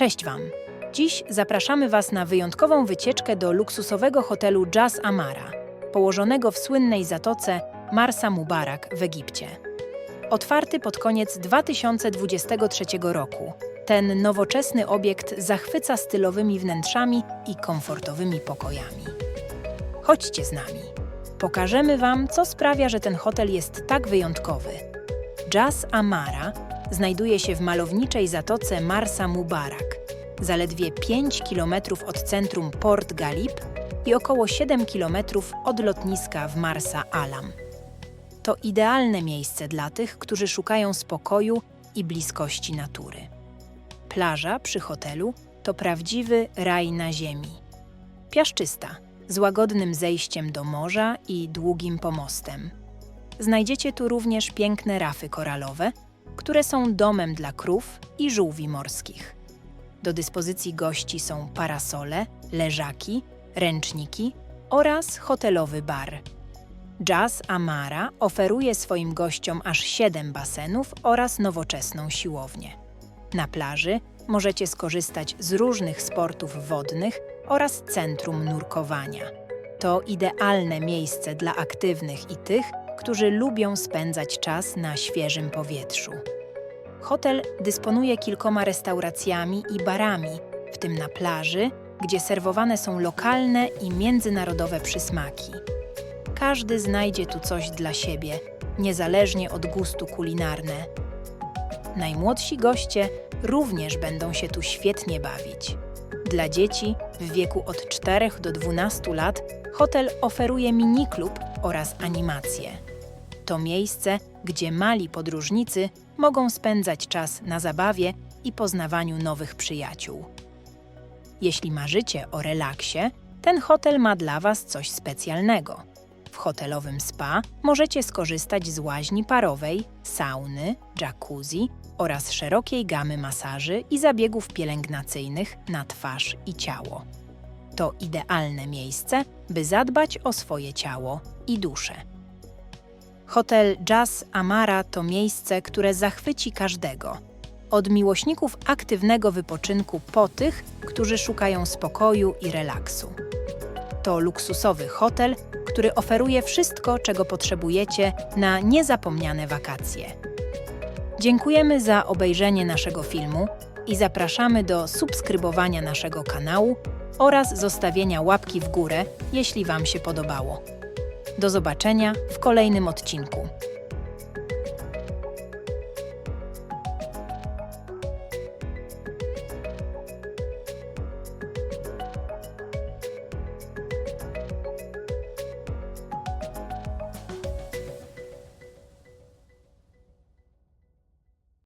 Cześć Wam! Dziś zapraszamy Was na wyjątkową wycieczkę do luksusowego hotelu Jazz Amara, położonego w słynnej zatoce Marsa Mubarak w Egipcie. Otwarty pod koniec 2023 roku, ten nowoczesny obiekt zachwyca stylowymi wnętrzami i komfortowymi pokojami. Chodźcie z nami. Pokażemy Wam, co sprawia, że ten hotel jest tak wyjątkowy. Jazz Amara znajduje się w malowniczej zatoce Marsa Mubarak, zaledwie 5 km od centrum Port Galip i około 7 km od lotniska w Marsa Alam. To idealne miejsce dla tych, którzy szukają spokoju i bliskości natury. Plaża przy hotelu to prawdziwy raj na ziemi. Piaszczysta, z łagodnym zejściem do morza i długim pomostem. Znajdziecie tu również piękne rafy koralowe, które są domem dla krów i żółwi morskich. Do dyspozycji gości są parasole, leżaki, ręczniki oraz hotelowy bar. Jazz Amara oferuje swoim gościom aż 7 basenów oraz nowoczesną siłownię. Na plaży możecie skorzystać z różnych sportów wodnych oraz centrum nurkowania. To idealne miejsce dla aktywnych i tych, którzy lubią spędzać czas na świeżym powietrzu. Hotel dysponuje kilkoma restauracjami i barami, w tym na plaży, gdzie serwowane są lokalne i międzynarodowe przysmaki. Każdy znajdzie tu coś dla siebie, niezależnie od gustu kulinarne. Najmłodsi goście również będą się tu świetnie bawić. Dla dzieci w wieku od 4 do 12 lat hotel oferuje miniklub oraz animacje. To miejsce, gdzie mali podróżnicy mogą spędzać czas na zabawie i poznawaniu nowych przyjaciół. Jeśli marzycie o relaksie, ten hotel ma dla Was coś specjalnego. Hotelowym spa możecie skorzystać z łaźni parowej, sauny, jacuzzi oraz szerokiej gamy masaży i zabiegów pielęgnacyjnych na twarz i ciało. To idealne miejsce, by zadbać o swoje ciało i duszę. Hotel Jazz Amara to miejsce, które zachwyci każdego. Od miłośników aktywnego wypoczynku po tych, którzy szukają spokoju i relaksu. To luksusowy hotel, który oferuje wszystko, czego potrzebujecie na niezapomniane wakacje. Dziękujemy za obejrzenie naszego filmu i zapraszamy do subskrybowania naszego kanału oraz zostawienia łapki w górę, jeśli Wam się podobało. Do zobaczenia w kolejnym odcinku.